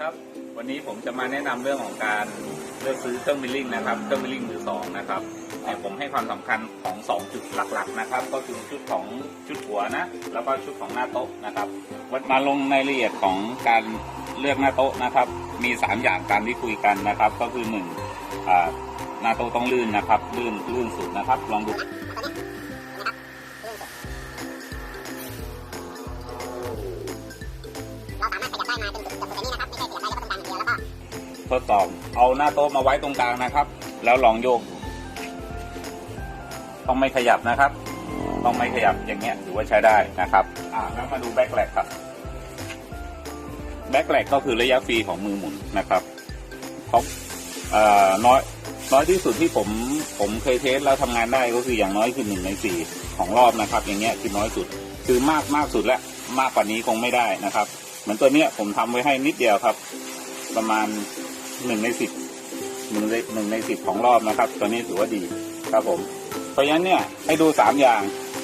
ครับ วันนี้ผมจะมาแนะนำเรื่องของการเลือกซื้อเครื่องมิลลิ่งนะครับ เครื่องมิลลิ่งมือสองนะครับผมให้ความสำคัญของ 2 จุดหลักๆนะครับ ก็คือชุดของชุดหัวนะ แล้วก็ชุดของหน้าโต๊ะนะครับวันมาลงในรายละเอียดของการเลือกหน้าโต๊ะนะครับ มี 3 อย่างการที่คุยกันนะครับ ก็คือ1อ่หน้าโต๊ะต้องลื่นนะครับ ลื่นลื่นสุดนะครับ ลองดู ทดสอบ เอาหน้าโต๊ะมาไว้ตรงกลางนะครับ แล้วลองโยก ต้องไม่ขยับนะครับ ต้องไม่ขยับอย่างเงี้ยถือว่าใช้ได้นะครับ อ่าแล้วมาดูแบ็คแลกครับ แบ็คแลกก็คือระยะฟรีของมือหมุนนะครับเขาเอ่อน้อยน้อยที่สุดที่ผมผมเคยเทสแล้วทำงานได้ก็คืออย่างน้อยคือหนึ่งในสี่ของรอบนะครับ อย่างเงี้ยคือน้อยสุด คือมากมากสุดแล้วมากกว่านี้คงไม่ได้นะครับ เหมือนตัวเนี้ยผมทำไว้ให้นิดเดียวครับ ประมาณ หนึ่งในสิบหนึ่งในหนึ่งในสิบของรอบนะครับ ตัวนี้ถือว่าดีครับผม เพราะฉะนั้นเนี่ยให้ดูสามอย่าง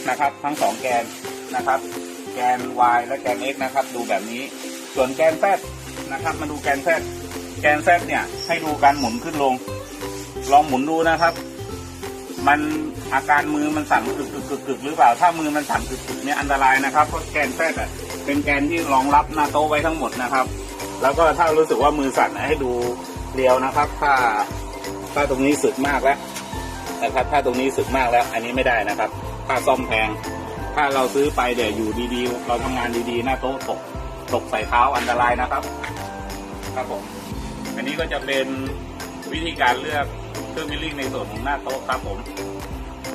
นะครับ ทั้งสองแกนนะครับ แกน y และแกน x นะครับ ดูแบบนี้ ส่วนแกน z นะครับ มาดูแกน z แกน z เนี่ยให้ดูการหมุนขึ้นลง ลองหมุนดูนะครับ มันอาการมือมันสั่นกึกกึกกึกกึกหรือเปล่า ถ้ามือมันสั่นกึกกึกเนี่ยอันตรายนะครับเพราะแกน z อะเป็นแกนที่รองรับหน้าโต๊ะไว้ทั้งหมดนะครับ แล้วก็ถ้ารู้สึกว่ามือสั่นให้ดูเรียวนะครับ ถ้าถ้าตรงนี้สึกมากแล้วนะครับถ้าตรงนี้สึกมากแล้ว อันนี้ไม่ได้นะครับค่าซ่อมแพง ถ้าเราซื้อไปเดี๋ยวอยู่ดีๆ เราทำงานดีๆ หน้าโต๊ะตกตกใส่เท้าอันตรายนะครับ ครับผมอันนี้ก็จะเป็นวิธีการเลือกเครื่องมิลลิ่งในส่วนของหน้าโต๊ะครับผม